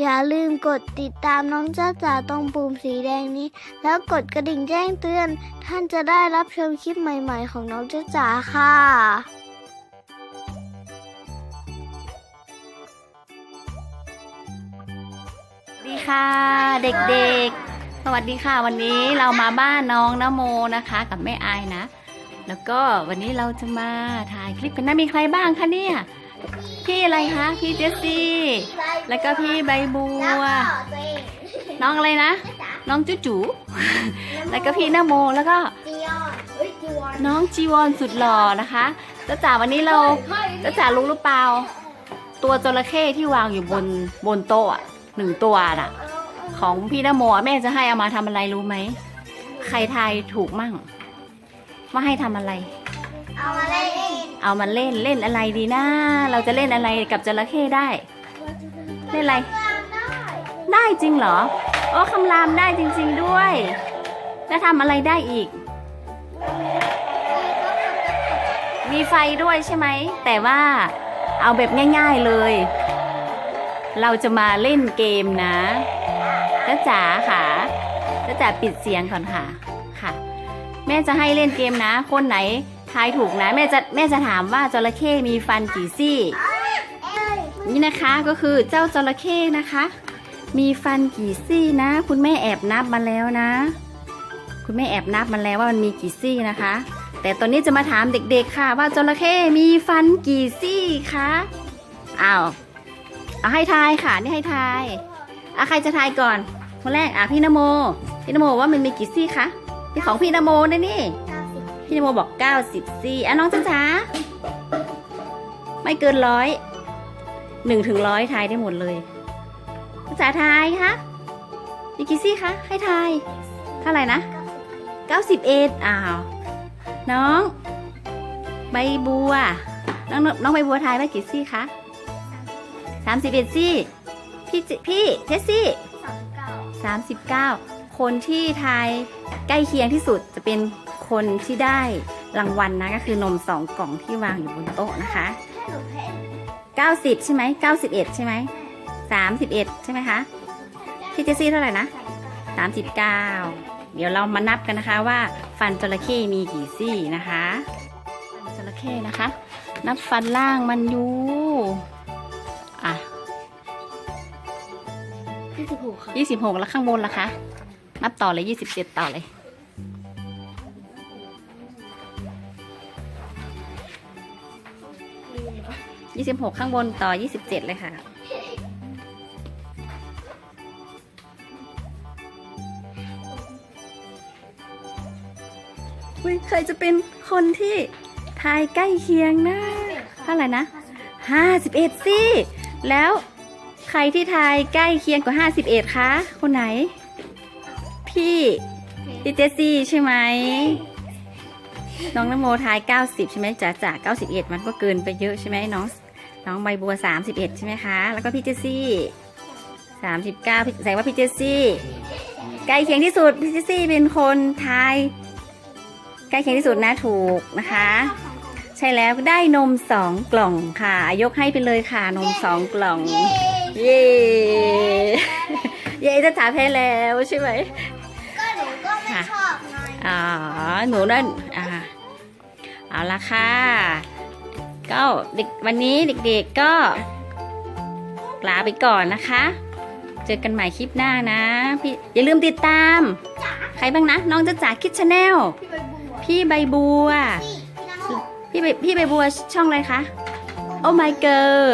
อย่าลืมกดติดตามน้องจ้าจ๋าตรงปุ่มสีแดงนี้ แล้วกดกระดิ่งแจ้งเตือน ท่านจะได้รับชมคลิปใหม่ ๆ ของน้องจ้าจ๋าค่ะดีค่ะเด็กๆ สวัสดีค่ะ วันนี้เรามาบ้านน้องนโมนะคะ กับแม่อายนะ แล้วก็วันนี้เราจะมาถ่ายคลิปกันนะมีใครบ้างคะเนี่ย พี่อะไรคะ พี่เจสซี่ แล้วก็พี่ใบบัว น้องอะไรนะ น้องจุจูแล้วก็พี่นโม แล้วก็จียอนเฮ้ยจีวอนน้องจีวอนสุดหล่อนะคะจ้าจ๋าวันนี้เราจ้าจ๋ารู้หรือเปล่า ตัวจระเข้ที่วางอยู่บนบนโต๊ะอะหนึ่งตัวน่ะ ของพี่นโมอะแม่จะให้เอามาทำอะไรรู้ไหม ใครทายถูกมั่งว่าให้ทำอะไร เอามาเล่น เอามาเล่นเล่นอะไรดีนะ เราจะเล่นอะไรกับจระเข้ได้ เล่นอะไร ได้จริงเหรอ โอ้คำรามได้จริง ๆด้วย แล้วทำอะไรได้อีก มีไฟด้วยใช่ไหม แต่ว่าเอาแบบง่าย ๆเลย เราจะมาเล่นเกมนะจ้าจ๋าค่ะจ้าจ๋าปิดเสียงก่อนค่ะ ค่ะ แม่จะให้เล่นเกมนะ คนไหน ทายถูกนะแม่จะแม่จะถามว่าจระเข้มีฟันกี่ซี่ นี่นะคะก็คือเจ้าจระเข้นะคะ มีฟันกี่ซี่นะ คุณแม่แอบนับมาแล้วนะ คุณแม่แอบนับมาแล้วว่ามันมีกี่ซี่นะคะ แต่ตอนนี้จะมาถามเด็กๆค่ะ ว่าจระเข้มีฟันกี่ซี่คะอ้าวเอาให้ทายค่ะนี่ให้ทายอะใครจะทายก่อนคนแรกอะพี่นโม พี่นโมว่ามันมีกี่ซี่คะพี่ของพี่นโมนะนี่ พี่นโมบอก 90ซี่อะน้องจ้าจ๋าไม่เกินร้อยหนึ่งถึงร้อยทายได้หมดเลยจ้าจ๋าทายคะมีกี่ซี่คะให้ทายเท่าไหร่นะ 91อ้าวน้อง ใบบัว น้องน้องใบบัวทายว่ากี่ซี่คะ31ซี่พี่เจพี่เจสซี่39 คนที่ทายใกล้เคียงที่สุดจะเป็น คนที่ได้รางวัลนะก็คือนมสองกล่องที่วางอยู่บนโต๊ะนะคะ 90 ใช่ไหม91 ใช่ไหม31 ใช่ไหมคะพี่เจสซี่เท่าไหร่นะ 39 เดี๋ยวเรามานับกันนะคะว่าฟันจระเข้มีกี่ซี่นะคะ ฟันจระเข้นะคะ นับฟันล่างมันอยู่อะที่สิบหกค่ะยี่สิบหกแล้วข้างบนล่ะคะ นับต่อเลยยี่สิบเจ็ดต่อเลย ยี่สิบหกข้างบนต่อยี่สิบเจ็ดเลยค่ะ อุ้ยใครจะเป็นคนที่ทายใกล้เคียงนะ เท่าไหร่นะห้าสิบเอ็ดสิแล้วใครที่ทายใกล้เคียงกว่าห้าสิบเอ็ดคะ คนไหน พี่พี่เจสซี่ใช่ไหมน้องนโมทาย 90 ใช่ไหมจ๋าจ๋า91 มันก็เกินไปเยอะใช่ไหมน้อง น้องใบบัว 31 ใช่ไหมคะ แล้วก็พี่เจสซี่ 39พี่แสดงว่าพี่เจสซี่ ใกล้เคียงที่สุด พี่เจสซี่เป็นคนทายใกล้เคียงที่สุดนะถูกนะคะ ใช่แล้วได้นมสองกล่องค่ะ ยกให้ไปเลยค่ะนมสองกล่อง เย้เย้จะถามแพ้แล้วใช่ไหมก็หนูก็ไม่ชอบหน่อยอ๋อหนูนั่นอ่าเอาละค่ะ ก็เด็กวันนี้เด็กๆก็ลาไปก่อนนะคะ เจอกันใหม่คลิปหน้านะ พี่อย่าลืมติดตาม ใครบ้างนะ น้องจะจ๋าคิดชาแนลพี่ใบบัว พี่ใบบัวพี่พี่น้ำพี่ใบพี่ใบบัวช่องอะไรคะ โอ้ my girl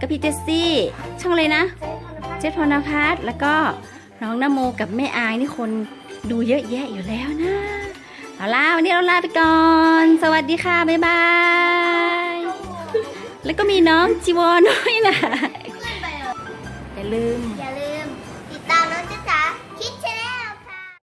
กับพี่เจสซี่ ช่องอะไรนะ เจษพรณพัฒน์แล้วก็น้องนโมกับแม่อายนี่คนดูเยอะแยะอยู่แล้วนะ เอาล่ะวันนี้เราลาไปก่อน สวัสดีค่ะ บ๊ายบาย แล้วก็มีน้องจีวอนด้วยนะอย่าลืม